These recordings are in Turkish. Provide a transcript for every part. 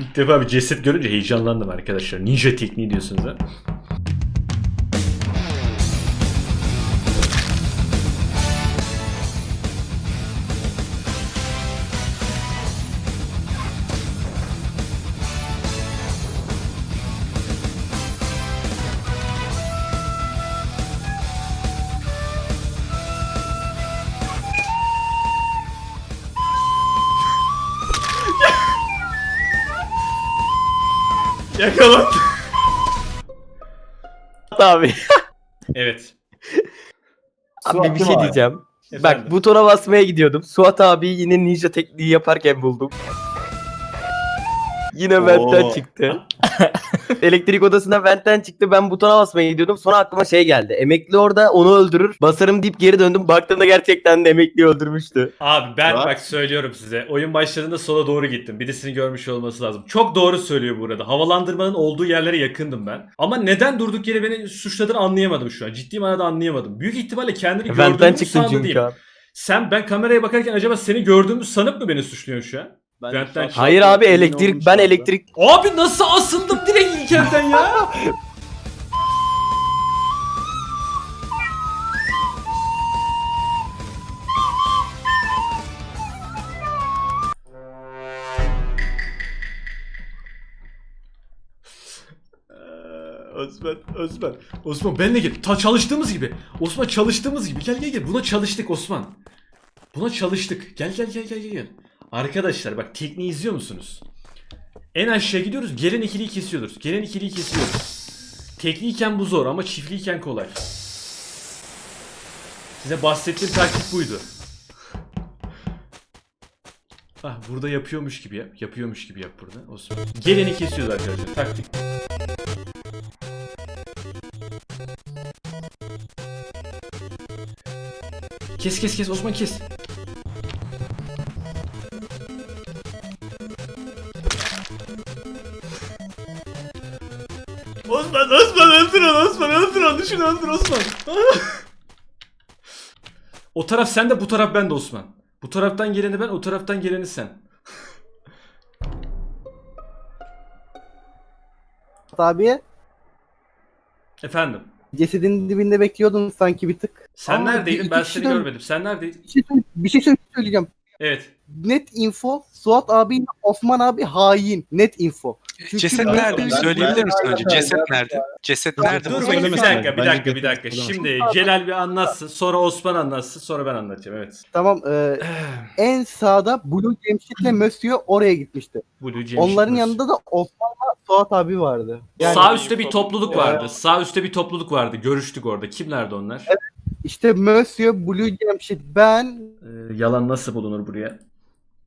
İlk defa bir ceset görünce heyecanlandım arkadaşlar. Ninja tekniği diyorsunuz ha. Yakalandı. abi. Evet. Abi bir şey diyeceğim. Efendim? Bak butona basmaya gidiyordum. Suat abi yine ninja tekniği yaparken buldum. Yine ventten çıktı. Elektrik odasına ventten çıktı. Ben butona basmaya gidiyordum. Sonra aklıma şey geldi. Emekli orada onu öldürür. Basarım deyip geri döndüm. Baktığımda gerçekten de emekliyi öldürmüştü. Abi ben Bak. bak söylüyorum size. Oyun başladığında sola doğru gittim. Birisini görmüş olması lazım. Çok doğru söylüyor burada. Havalandırmanın olduğu yerlere yakındım ben. Ama neden durduk yere beni suçladığını anlayamadım şu an. Ciddi manada anlayamadım. Büyük ihtimalle kendini Ventten gördüğümü sandı abi. Sen ben kameraya bakarken acaba seni gördüğümü sanıp mı beni suçluyorsun şu an? Ben Ventten- şu an- Hayır abi Emin elektrik ben anda. elektrik Abi nasıl asıldım direkt ilk elden ya? Ee, Osman, Osman. Osman benle gel. Ta çalıştığımız gibi. Osman çalıştığımız gibi. Gel gel gel. Buna çalıştık Osman. Buna çalıştık. Gel gel gel gel gel, gel. Arkadaşlar bak tekniği izliyor musunuz? En aşağı gidiyoruz. Gelen ikiliyi kesiyoruz. Gelen ikiliyi kesiyoruz. Tekliyken bu zor ama çiftliyken kolay. Size bahsettiğim taktik buydu. Ah burada yapıyormuş gibi yap. Yapıyormuş gibi yap burada. Osman. Geleni kesiyoruz arkadaşlar. Taktik. Kes kes kes Osman kes. Osman şunu öldür Osman. o taraf sen de bu taraf ben de Osman. Bu taraftan geleni ben o taraftan geleni sen. abiye Efendim. cesedin dibinde bekliyordun sanki bir tık. Sen Aa, neredeydin? bir- Ben iki seni kişiden- görmedim. Sen neredeydin? Bir şey, söyle- bir şey söyle- söyleyeceğim. Evet. Net info Suat abi Osman abi hain. Net info. Çünkü Ceset ben- nerede? ben- Söyleyebilir misin ben- önce? Ceset nerede? Ceset nerede? Dur Bunu bakayım bir söylemesen. dakika, bir Bence dakika, bir dakika. Şimdi Celal bir anlatsın, sonra Osman anlatsın, sonra ben anlatacağım. Evet. Tamam e, en sağda Blue Cemşit'le Monsieur oraya gitmişti. Blue Cemşit Onların Mösyö. yanında da Osman'la Suat abi vardı. Yani Sağ üstte bir topluluk vardı. Sağ üstte bir topluluk vardı. Görüştük orada. Kimlerdi onlar? işte Monsieur, Blue Cemşit, ben Ee, yalan nasıl bulunur buraya?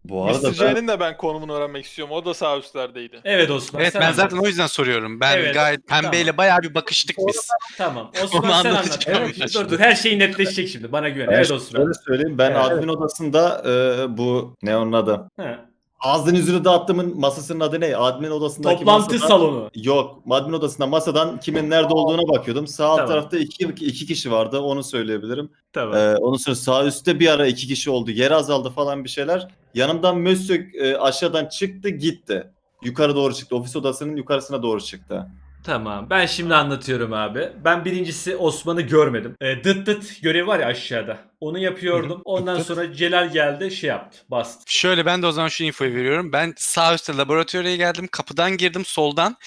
Bu arada ben, de ben konumunu öğrenmek istiyorum. O da sağ üstlerdeydi. Evet Osman. Evet sen ben anlat. zaten o yüzden soruyorum. Ben Evet, gayet pembeyle tamam. bayağı bir bakıştık biz. Tamam. Onu Osman sen anlat. anlatacağım Evet, ben dur şimdi. dur. Her şey netleşecek şimdi. Bana güven. ben Evet Osman. şöyle söyleyeyim. Ben Evet. admin odasında e, bu ne onun adı? Ha. Ağzını yüzünü dağıttığımın masasının adı ne? Admin odasındaki Toplantı masadan- salonu. Yok. Admin odasında masadan kimin nerede olduğuna bakıyordum. Sağ alt Tamam. tarafta iki, iki kişi vardı. Onu söyleyebilirim. Tamam. Ee, onun sonra sağ üstte bir ara iki kişi oldu. Yer azaldı falan bir şeyler. Yanımdan Mösyö e, aşağıdan çıktı gitti. Yukarı doğru çıktı. Ofis odasının yukarısına doğru çıktı. Tamam. Ben şimdi anlatıyorum abi. Ben birincisi Osman'ı görmedim. E, dıt dıt görevi var ya aşağıda. Onu yapıyordum. Ondan sonra Celal geldi şey yaptı. Bastı. Şöyle ben de o zaman şu infoyu veriyorum. Ben sağ üstte laboratuvara geldim. Kapıdan girdim soldan.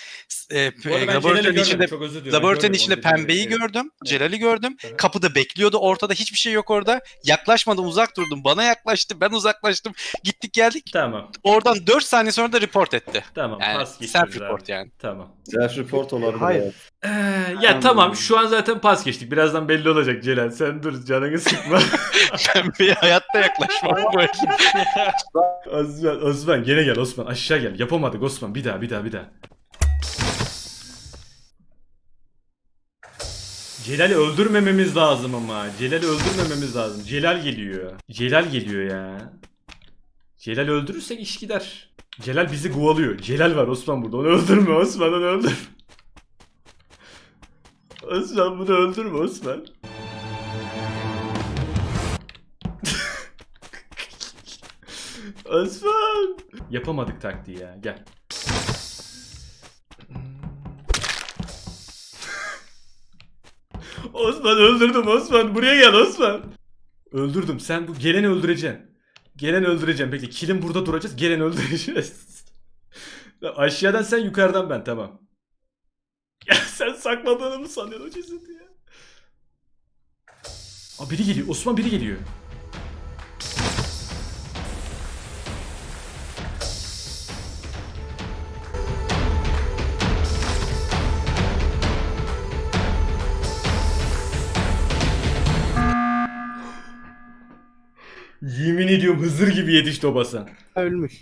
E, e, laboratuvarın görmedim. içinde Çok özür diliyorum. Laboratuvarın Görmedim, içinde onu dediğim pembeyi gördüm. Celal'i gördüm. Kapıda bekliyordu. Ortada hiçbir şey yok orada. Yaklaşmadım uzak durdum. Bana yaklaştı. Ben uzaklaştım. Gittik geldik. Tamam. Oradan 4 saniye sonra da report etti. Tamam. Yani pas geçiyoruz self abi. report yani. Tamam. Self report olabilir. Hayır. Ee, ya tamam şu an zaten pas geçtik. Birazdan belli olacak Celal. Sen dur canını sıkma. Pembeye hayatta yaklaşmam böyle. Osman, Osman gene gel Osman. Aşağı gel. Yapamadık Osman. Bir daha bir daha bir daha. Celal'i öldürmememiz lazım ama. Celal'i öldürmememiz lazım. Celal geliyor. Celal geliyor ya. Celal öldürürsek iş gider. Celal bizi kovalıyor. Celal var Osman burada. Onu öldürme Osman onu öldür. Osman bunu öldürme Osman. Osman. Yapamadık taktiği ya. Gel. Osman öldürdüm Osman. Buraya gel Osman. Öldürdüm. Sen bu geleni öldüreceksin. Gelen öldüreceğim. Bekle kilim burada duracağız. Gelen öldüreceğiz. Aşağıdan sen yukarıdan ben tamam. Ya sen sakladığını mı sanıyorsun o cesedi ya? Aa, biri geliyor. Osman biri geliyor. Yemin ediyorum Hızır gibi yetişti o. Ölmüş.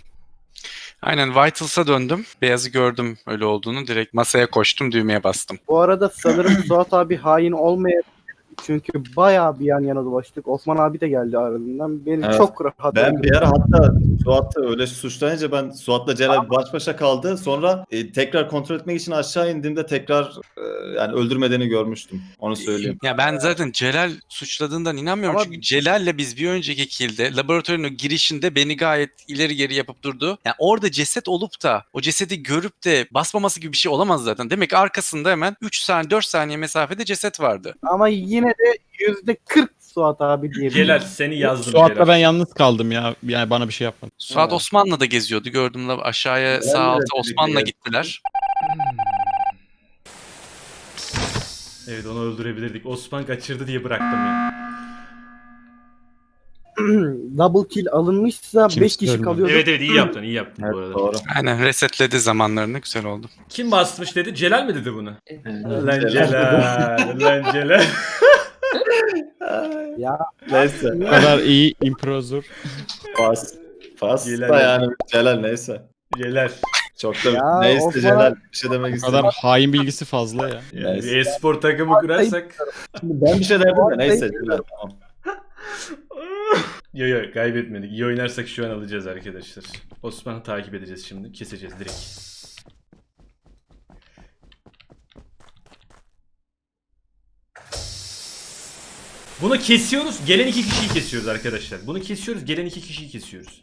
Aynen Vitals'a döndüm. Beyazı gördüm öyle olduğunu. Direkt masaya koştum düğmeye bastım. Bu arada sanırım Suat abi hain olmayabilir. Çünkü bayağı bir yan yana dolaştık. Osman abi de geldi ardından. Beni Evet. çok rahat Ben bir ara hatta Suat'ı öyle suçlayınca ben Suat'la Celal baş başa kaldı. Sonra e, tekrar kontrol etmek için aşağı indiğimde tekrar e, yani öldürmediğini görmüştüm. Onu söyleyeyim. Ya ben zaten Celal suçladığından inanmıyorum. Ama- Çünkü Celal'le biz bir önceki kilde laboratuvarın girişinde beni gayet ileri geri yapıp durdu. Yani orada ceset olup da o cesedi görüp de basmaması gibi bir şey olamaz zaten. Demek ki arkasında hemen 3 saniye 4 saniye mesafede ceset vardı. Ama yine de yüzde 40 Suat abi diyebilirim. Celal seni yazdım Suat'la Celal. ben yalnız kaldım ya. Yani bana bir şey yapmadı. Suat Evet. Osman'la da geziyordu. Gördüm la- aşağıya Ben sağ de alta gezdim. gittiler. Evet onu öldürebilirdik. Osman kaçırdı diye bıraktım ya. Double kill alınmışsa Kimse 5 kişi ölmedi. kalıyordu. Evet evet iyi yaptın iyi yaptın bu arada. doğru. Aynen resetledi zamanlarını. Güzel oldu. Kim basmış dedi? Celal mi dedi bunu? Lan. Celal. Lan Celal. Ya Neyse. Bu kadar iyi improzur. Pas. Pas Celal. da yani Celal neyse. Celal. Çok da Ya, neyse Osman- Celal bir şey demek Bu kadar hain bilgisi fazla ya. Yani Neyse. bir e-spor takımı kurarsak. Ben bir şey derdim de neyse Celal tamam. yo yo kaybetmedik. İyi oynarsak şu an alacağız arkadaşlar. Osman'ı takip edeceğiz şimdi. Keseceğiz direkt. Bunu kesiyoruz. Gelen iki kişiyi kesiyoruz arkadaşlar. Bunu kesiyoruz. Gelen iki kişiyi kesiyoruz.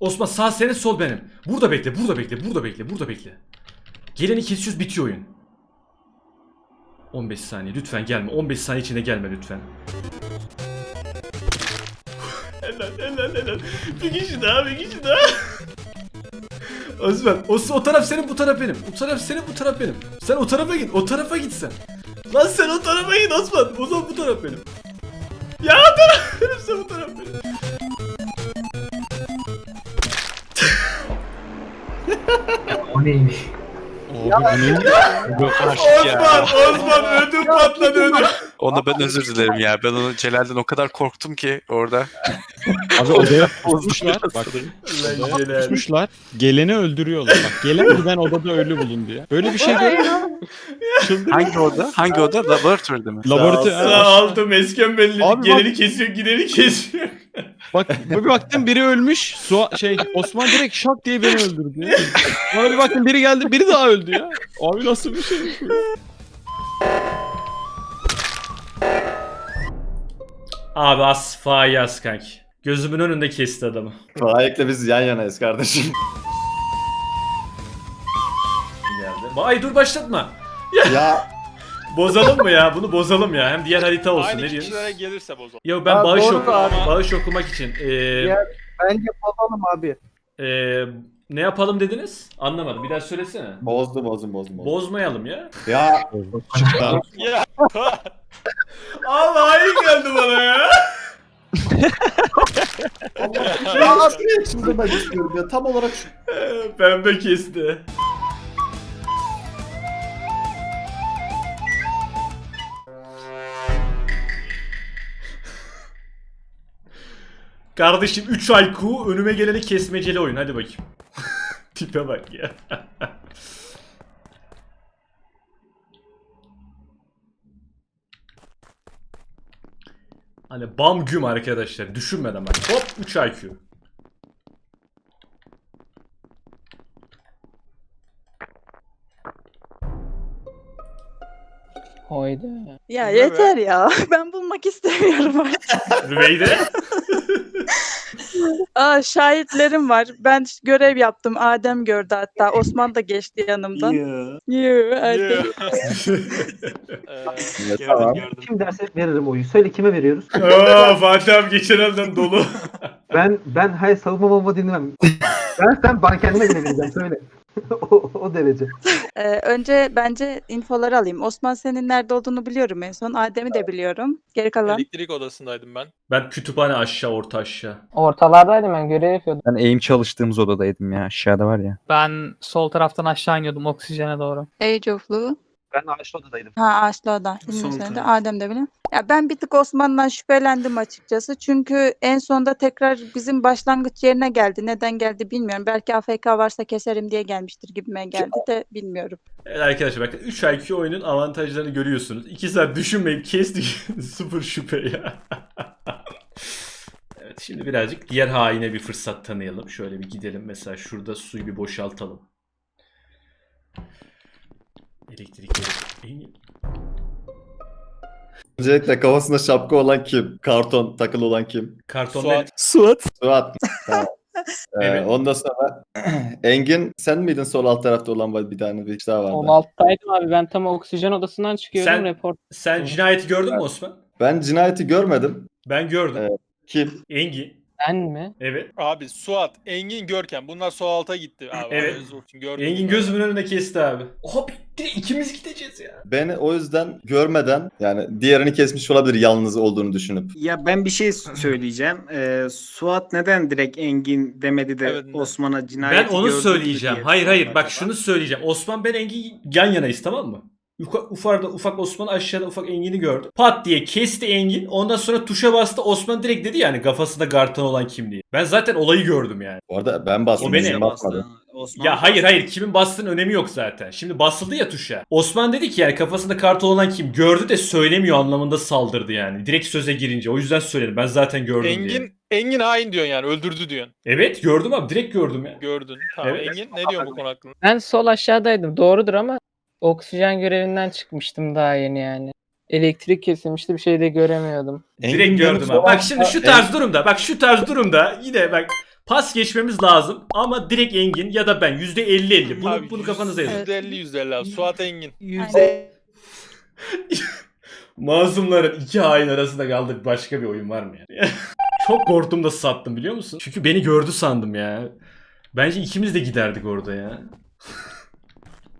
Osman sağ senin sol benim. Burada bekle, burada bekle, burada bekle, burada bekle. Geleni kesiyoruz bitiyor oyun. 15 saniye lütfen gelme. 15 saniye içinde gelme lütfen. helal helal helal. Bir kişi daha bir kişi daha. Osman o, o taraf senin bu taraf benim. O taraf senin bu taraf benim. Sen o tarafa git. O tarafa git sen. Lan sen o tarafa git Osman. O zaman bu taraf benim. Ya o taraf benim sen bu taraf benim. Abi bu ne? Bu- Osman Osman ödüm patladı ödüm. Ona ben özür dilerim ya. Ben onu Celal'den o kadar korktum ki orada. Abi odaya pusmuşlar. Bak odaya pusmuşlar. Geleni öldürüyorlar. Bak gelen giden odada ölü bulundu ya. Böyle bir şey. Çıldırdım. Hangi oda? Hangi oda? Laboratuvarda mı? Laboratuvar. Sağ altı mesken belli. Geleni kesiyor gideni kesiyor. Bak bir baktım biri ölmüş. Su şey Osman direkt şak diye beni öldürdü ya. Sonra bir baktım biri geldi biri daha öldü ya. Abi nasıl bir şey? Abi as Fayyaz kanki. Gözümün önünde kesti adamı. Faik'le biz yan yanayız kardeşim. Geldi. Ay dur başlatma. ya Bozalım mı ya? Bunu bozalım ya. Hem diğer harita olsun. Aynı ne kişilere diyorsun? gelirse bozalım. Yo ben bağış, doğru oku abi. bağış okumak için. Ee, Ya- bence bakalım abi. ee, ne yapalım dediniz? Anlamadım. Bir daha söylesene. bozdum bozdum bozdum. bozdum. Bozmayalım ya. Ya. Ya. Allah hayır geldi bana ya. ya çıldırmak istiyorum ya tam olarak şu Pembe kesti. Kardeşim 3 IQ önüme geleni kesmeceli oyun hadi bakayım. Tipe bak ya. hani bam güm arkadaşlar düşünmeden bak hop 3 IQ. Ya Değil mi? yeter ya. Ben bulmak istemiyorum artık. Rüveyde. Aa, şahitlerim var. Ben görev yaptım. Adem gördü hatta. Osman da geçti yanımdan. Yoo, hadi. Ee, Tamam. Kim derse veririm oyu. Söyle kime veriyoruz? Aa, Fatih abi geçen elden dolu. Ben ben hayır savunma bomba dinlemem. ben sen bana kendime bile vereceğim söyle. o, o derece. Ee, önce bence infoları alayım. Osman senin nerede olduğunu biliyorum en son. Adem'i de biliyorum. Geri kalan. elektrik odasındaydım ben. ben kütüphane aşağı orta aşağı. Ortalardaydım ben görev yapıyordum. Ben eğim çalıştığımız odadaydım ya aşağıda var ya. Ben sol taraftan aşağı iniyordum oksijene doğru. Age of Blue. Ben ağaçlı odadaydım. Ha Aslı o da. Bilmiyorum seni de. Adem de biliyorum. Ya ben bir tık Osman'dan şüphelendim açıkçası. Çünkü en sonda tekrar bizim başlangıç yerine geldi. Neden geldi bilmiyorum. Belki AFK varsa keserim diye gelmiştir gibime geldi de bilmiyorum. Evet arkadaşlar bakın 3 IQ oyunun avantajlarını görüyorsunuz. 2 saat düşünmeyip kestik. Sıfır şüphe ya. evet şimdi birazcık diğer haine bir fırsat tanıyalım. Şöyle bir gidelim. Mesela şurada suyu bir boşaltalım. Elektrikleri. Engin. Öncelikle kafasında şapka olan kim? Karton takılı olan kim? Karton Suat. Suat. Suat. tamam. Ee, Evet. Ondan sonra Engin sen miydin sol alt tarafta olan bir tane bir daha vardı. Sol alttaydım abi ben tam oksijen odasından çıkıyordum Sen- report. Sen cinayeti gördün mü Osman? Ben cinayeti görmedim. Ben gördüm. Evet. Kim? Engin. Ben mi? Evet. Abi Suat, Engin, Görkem. Bunlar sol alta gitti abi. Evet. haberiniz olsun. Gördüm. Engin gözümün önünde kesti abi. Oha bitti. ikimiz gideceğiz ya. Beni o yüzden görmeden yani diğerini kesmiş olabilir yalnız olduğunu düşünüp. Ya ben bir şey söyleyeceğim. Ee, Suat neden direkt Engin demedi de Evet, Osman'a cinayeti Ben onu gördürdü söyleyeceğim. diye Hayır hayır bak şunu söyleyeceğim. Osman ben Engin yan yanayız tamam mı? Ufarda ufak Osman aşağıda ufak Engin'i gördü. Pat diye kesti Engin. Ondan sonra tuşa bastı. Osman direkt dedi yani kafasında gartan olan kim diye. Ben zaten olayı gördüm yani. Bu arada ben bastım. O benim. Engin basmadı. Osman Ya hayır hayır kimin bastığının önemi yok zaten. Şimdi basıldı ya tuşa. Osman dedi ki yani kafasında kartal olan kim gördü de söylemiyor anlamında saldırdı yani. Direkt söze girince. O yüzden söyledim. Ben zaten gördüm diye. Engin, Engin hain diyorsun yani. Öldürdü diyorsun. Evet gördüm abi. Direkt gördüm ya. Gördün. Tamam. Evet. Engin ne diyorsun bu konu hakkında? Ben sol aşağıdaydım doğrudur ama oksijen görevinden çıkmıştım daha yeni yani. Elektrik kesilmişti bir şey de göremiyordum. Direkt gördüm abi. Bak şimdi şu tarz durumda. Bak şu tarz durumda yine bak pas geçmemiz lazım ama direkt Engin ya da ben %50-50. Bunu, Abi, bunu yüz- kafanıza yazın. Evet. %50 %50 abi. Suat Engin. Aynen. Masumların iki hain arasında kaldık başka bir oyun var mı ya? Çok korktum da sattım biliyor musun? Çünkü beni gördü sandım ya. Bence ikimiz de giderdik orada ya.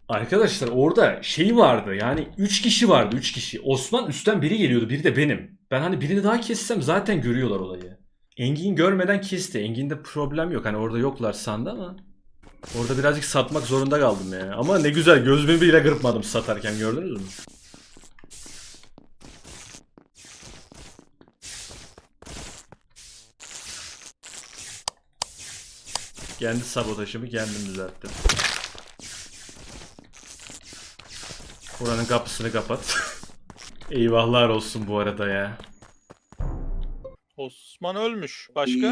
Arkadaşlar orada şey vardı yani 3 kişi vardı 3 kişi. Osman üstten biri geliyordu biri de benim. Ben hani birini daha kessem zaten görüyorlar olayı. Engin görmeden kesti. Engin'de problem yok hani orada yoklar sandı ama. Orada birazcık satmak zorunda kaldım ya. Ama ne güzel gözümü bile kırpmadım satarken gördünüz mü? Kendi sabotajımı kendim düzelttim. Buranın kapısını kapat. Eyvahlar olsun bu arada ya. Osman ölmüş. Başka?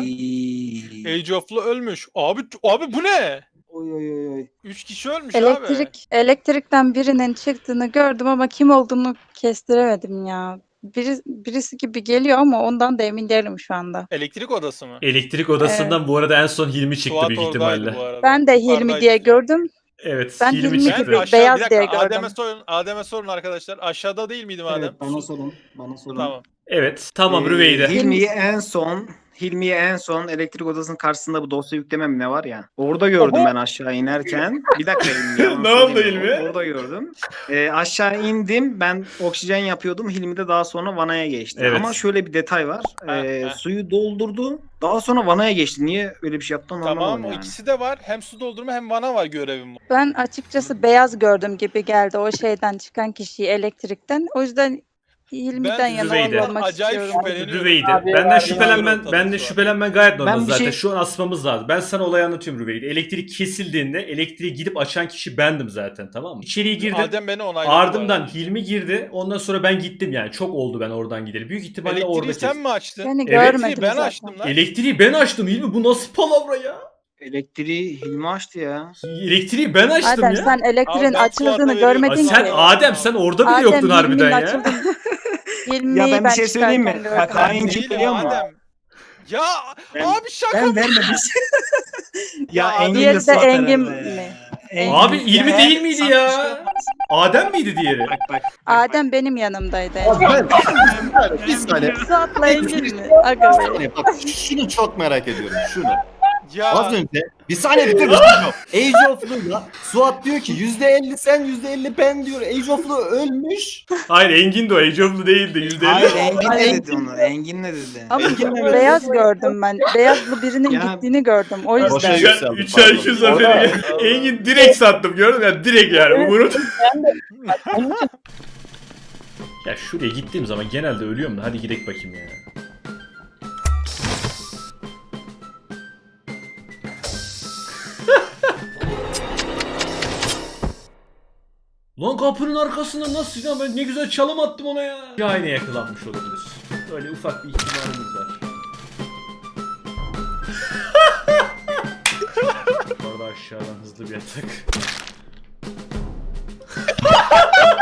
Age of'lu ölmüş. Abi abi bu ne? Oy oy oy oy. 3 kişi ölmüş abi. Elektrik, elektrikten birinin çıktığını gördüm ama kim olduğunu kestiremedim ya. Biri, birisi gibi geliyor ama ondan da emin değilim şu anda. Elektrik odası mı? Elektrik odasından bu arada en son Hilmi çıktı Suat büyük oradaydı ihtimalle. bu arada. Ben de Hilmi Yukarıdaydı. diye gördüm. Evet, Ben Hilmi Hilmi çıktı. gibi aşağı- beyaz bir dakika, diye gördüm. Adem'e sorun, Adem'e sorun arkadaşlar. Aşağıda değil miydim Adem? Evet bana sorun. Bana sorun. Tamam. Evet, tamam Ee, Rüveyde. Hilmi'yi en son Hilmi'yi en son elektrik odasının karşısında bu dosya yüklemem ne var ya. Orada gördüm ben aşağı inerken. Bir dakika Hilmi. Ne oldu. Hilmi? Orada gördüm. Ee, aşağı indim. Ben oksijen yapıyordum. Hilmi de daha sonra vanaya geçti. Evet. Ama şöyle bir detay var. Ee, ha. suyu doldurdu. Daha sonra vanaya geçti. Niye öyle bir şey yaptı onu Tamam anlamadım o yani. ikisi de var. Hem su doldurma hem vana var görevim. Ben açıkçası beyaz gördüm gibi geldi o şeyden çıkan kişiyi elektrikten. O yüzden Hilmi'den Ben yana Rüveyde. oy olmak acayip istiyorum. şüpheleniyorum. Rüveyde. Abi, Benden abi, şüphelenmen, abi. benden şüphelenmen gayet normal Ben bir zaten. şey- Şu an asmamız lazım. Ben sana olayı anlatıyorum Rüveyde. Elektrik kesildiğinde elektriği gidip açan kişi bendim zaten tamam mı? İçeriye girdim. Adem beni onayladı. Ardından. Hilmi girdi. Ondan sonra ben gittim yani. Çok oldu ben oradan gideli. Büyük ihtimalle Elektriği orada sen kestim. mi açtın? Seni Evet, görmedim ben zaten. açtım lan. Elektriği ben açtım Hilmi. Bu nasıl palavra ya? Elektriği Hilmi açtı ya. Elektriği ben açtım Adem ya. sen elektriğin Abi ben açıldığını görmedin Ay ki. sen Adem sen orada bile Adem yoktun harbiden Hilmi'nin ya. açıldığını- Ya ben bir şey söyleyeyim mi? çıkarken Bak, gördüm. hain- Değil biliyor musun? Adem. Ya Ben- abi şaka Ben mı? vermedim. ya Engin Diğeri de Suat Engin herhalde ya. mi? Engin- Abi 20 Ya, değil miydi ya? şey olmaz. Adem miydi diğeri? Bak bak. Adem benim yanımdaydı. Abi ben bir saniye. Suat'la Engin mi? Aga Bir be. Bak şunu çok merak ediyorum. Şunu. Ya Az önce bir saniye bir dur. Age of Lu'yla Suat diyor ki %50 sen %50 ben diyor. Age of Lu ölmüş. Hayır Engin de o. Age of Lu değildi. %50. Hayır Engin ne dedi onu? Engin ne dedi? Ama Engin beyaz gördüm ben. Beyazlı birinin Ya- gittiğini gördüm. O Boşa yüzden. yükseldi, Üçer pardon. şu zaferi. Engin direkt sattım gördün mü? Ya direkt yani. Umurumda. Ya şuraya gittiğim zaman genelde ölüyorum da hadi gidelim bakayım ya. Lan kapının arkasında nasıl ya ben ne güzel çalım attım ona ya. Şahine yakalanmış olabilir. Böyle ufak bir ihtimalimiz var. Bu arada aşağıdan hızlı bir atak.